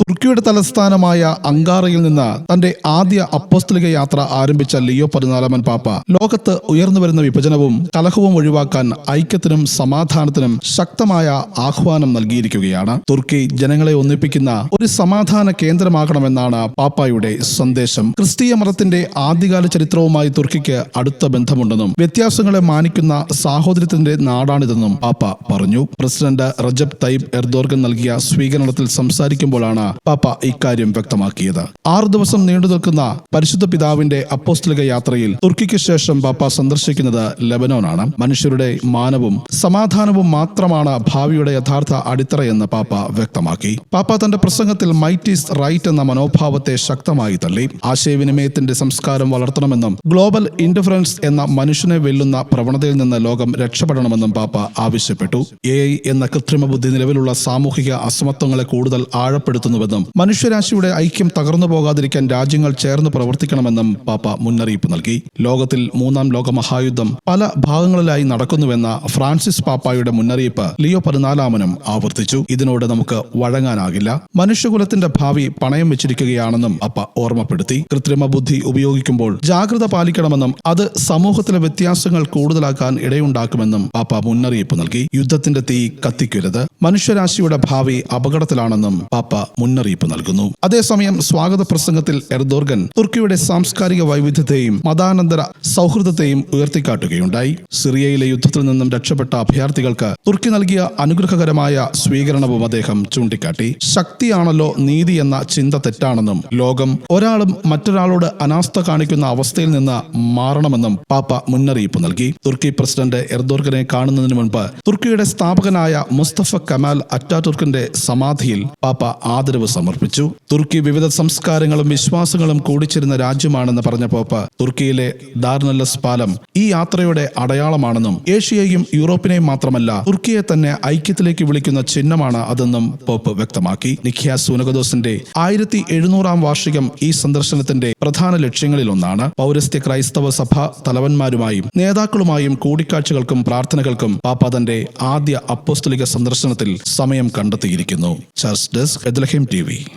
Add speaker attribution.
Speaker 1: തുർക്കിയുടെ തലസ്ഥാനമായ അങ്കാറയിൽ നിന്ന് തന്റെ ആദ്യ അപ്പോസ്തലിക യാത്ര ആരംഭിച്ച ലിയോ പതിനാലാമൻ പാപ്പ. ലോകത്ത് ഉയർന്നുവരുന്ന വിഭജനവും കലഹവും ഒഴിവാക്കാൻ ഐക്യത്തിനും സമാധാനത്തിനും ശക്തമായ ആഹ്വാനം നൽകിയിരിക്കുകയാണ്. തുർക്കി ജനങ്ങളെ ഒന്നിപ്പിക്കുന്ന ഒരു സമാധാന കേന്ദ്രമാകണമെന്നാണ് പാപ്പായുടെ സന്ദേശം. ക്രിസ്തീയ മതത്തിന്റെ ആദ്യകാല ചരിത്രവുമായി തുർക്കിക്ക് അടുത്ത ബന്ധമുണ്ടെന്നും വ്യത്യാസങ്ങളെ മാനിക്കുന്ന സാഹോദര്യത്തിന്റെ നാടാണിതെന്നും പാപ്പ പറഞ്ഞു. പ്രസിഡന്റ് റജബ് തയ്യബ് എർദോർഗൻ നൽകിയ സ്വീകരണത്തിൽ സംസാരിക്കുമ്പോഴാണ് പാപ്പ ഇക്കാര്യം വ്യക്തമാക്കിയത്. ആറു ദിവസം നീണ്ടു നിൽക്കുന്ന പരിശുദ്ധ പിതാവിന്റെ അപ്പോസ്തലിക യാത്രയിൽ തുർക്കിക്ക് ശേഷം പാപ്പ സന്ദർശിക്കുന്നത് ലെബനോനാണ്. മനുഷ്യരുടെ മാനവും സമാധാനവും മാത്രമാണ് ഭാവിയുടെ യഥാർത്ഥ അടിത്തറയെന്ന് പാപ്പ വ്യക്തമാക്കി. പാപ്പ തന്റെ പ്രസംഗത്തിൽ മൈറ്റ് ഈസ് റൈറ്റ് എന്ന മനോഭാവത്തെ ശക്തമായി തള്ളി. ആശയവിനിമയത്തിന്റെ സംസ്കാരം വളർത്തണമെന്നും ഗ്ലോബൽ ഇന്റർഫറൻസ് എന്ന മനുഷ്യനെ വെല്ലുന്ന പ്രവണതയിൽ നിന്ന് ലോകം രക്ഷപ്പെടണമെന്നും പാപ്പ ആവശ്യപ്പെട്ടു. എ എന്ന കൃത്രിമ ബുദ്ധി നിലവിലുള്ള സാമൂഹിക അസമത്വങ്ങളെ കൂടുതൽ ആഴപ്പെടുത്തുന്നുവെന്നും മനുഷ്യരാശിയുടെ ഐക്യം തകർന്നു പോകാതിരിക്കാൻ രാജ്യങ്ങൾ ചേർന്ന് പ്രവർത്തിക്കണമെന്നും പാപ്പ മുന്നറിയിപ്പ് നൽകി. ലോകത്തിൽ മൂന്നാം ലോക മഹായുദ്ധം പല ഭാഗങ്ങളിലായി നടക്കുന്നുവെന്ന ഫ്രാൻസിസ് പാപ്പായുടെ മുന്നറിയിപ്പ് ലിയോ പതിനാലാമനും ആവർത്തിച്ചു. ഇതിനോട് നമുക്ക് വഴങ്ങാനാകില്ല. മനുഷ്യകുലത്തിന്റെ ഭാവി പണയം വെച്ചിരിക്കുകയാണെന്നും അപ്പ ഓർമ്മപ്പെടുത്തി. കൃത്രിമ ബുദ്ധി ഉപയോഗിക്കുമ്പോൾ ജാഗ്രത പാലിക്കണമെന്നും അത് സമൂഹത്തിലെ വ്യത്യാസങ്ങൾ കൂടുതലാക്കാൻ ഇടയുണ്ടാക്കുമെന്നും പാപ്പ മുന്നറിയിപ്പ് നൽകി. യുദ്ധത്തിന്റെ തീ കത്തിക്കരുത്. മനുഷ്യരാശിയുടെ ഭാവി അപകടത്തിലാണെന്നും പാപ്പ മുന്നറിയിപ്പ് നൽകുന്നു. അതേസമയം സ്വാഗത പ്രസംഗത്തിൽ എർദോർഗൻ തുർക്കിയുടെ സാംസ്കാരിക വൈവിധ്യത്തെയും മതാനന്തര സൗഹൃദത്തെയും ഉയർത്തിക്കാട്ടുകയുണ്ടായി. സിറിയയിലെ യുദ്ധത്തിൽ നിന്നും രക്ഷപ്പെട്ട അഭയാർത്ഥികൾക്ക് തുർക്കി നൽകിയ അനുഗ്രഹകരമായ സ്വീകരണവും അദ്ദേഹം ചൂണ്ടിക്കാട്ടി. ശക്തിയാണല്ലോ നീതി എന്ന ചിന്ത തെറ്റാണെന്നും ലോകം ഒരാളും മറ്റൊരാളോട് അനാസ്ഥ കാണിക്കുന്ന അവസ്ഥയിൽ നിന്ന് മാറണമെന്നും പാപ്പ മുന്നറിയിപ്പ് നൽകി. തുർക്കി പ്രസിഡന്റ് എർദോർഗനെ കാണുന്നതിന് മുൻപ് തുർക്കിയുടെ സ്ഥാപകനായ മുസ്തഫ കമാൽ അറ്റാതുർക്കിന്റെ സമാധിയിൽ പാപ്പ ആദരവ് സമർപ്പിച്ചു. തുർക്കി വിവിധ സംസ്കാരങ്ങളും വിശ്വാസങ്ങളും കൂടിച്ചിരുന്ന രാജ്യമാണെന്ന് പറഞ്ഞ പോപ്പ് തുർക്കിയിലെ ദാർനല്ലസ് പാലം ഈ യാത്രയുടെ അടയാളമാണെന്നും ഏഷ്യയെയും യൂറോപ്പിനെയും മാത്രമല്ല തുർക്കിയെ തന്നെ ഐക്യത്തിലേക്ക് വിളിക്കുന്ന ചിഹ്നമാണ് അതെന്നും പോപ്പ് വ്യക്തമാക്കി. നിഖ്യ സൂനകദോസിന്റെ ആയിരത്തി എഴുന്നൂറാം വാർഷികം ഈ സന്ദർശനത്തിന്റെ പ്രധാന ലക്ഷ്യങ്ങളിലൊന്നാണ്. പൗരസ്ത്യ ക്രൈസ്തവ സഭ തലവന്മാരുമായും നേതാക്കളുമായും കൂടിക്കാഴ്ചകൾക്കും പ്രാർത്ഥനകൾക്കും പാപ്പ തന്റെ ആദ്യ അപ്പോസ്തലിക സന്ദർശനത്തിൽ സമയം കണ്ടെത്തിയിരിക്കുന്നു. ചർച്ച് ഡെസ്ക് എദ്ലഹിം Dewey.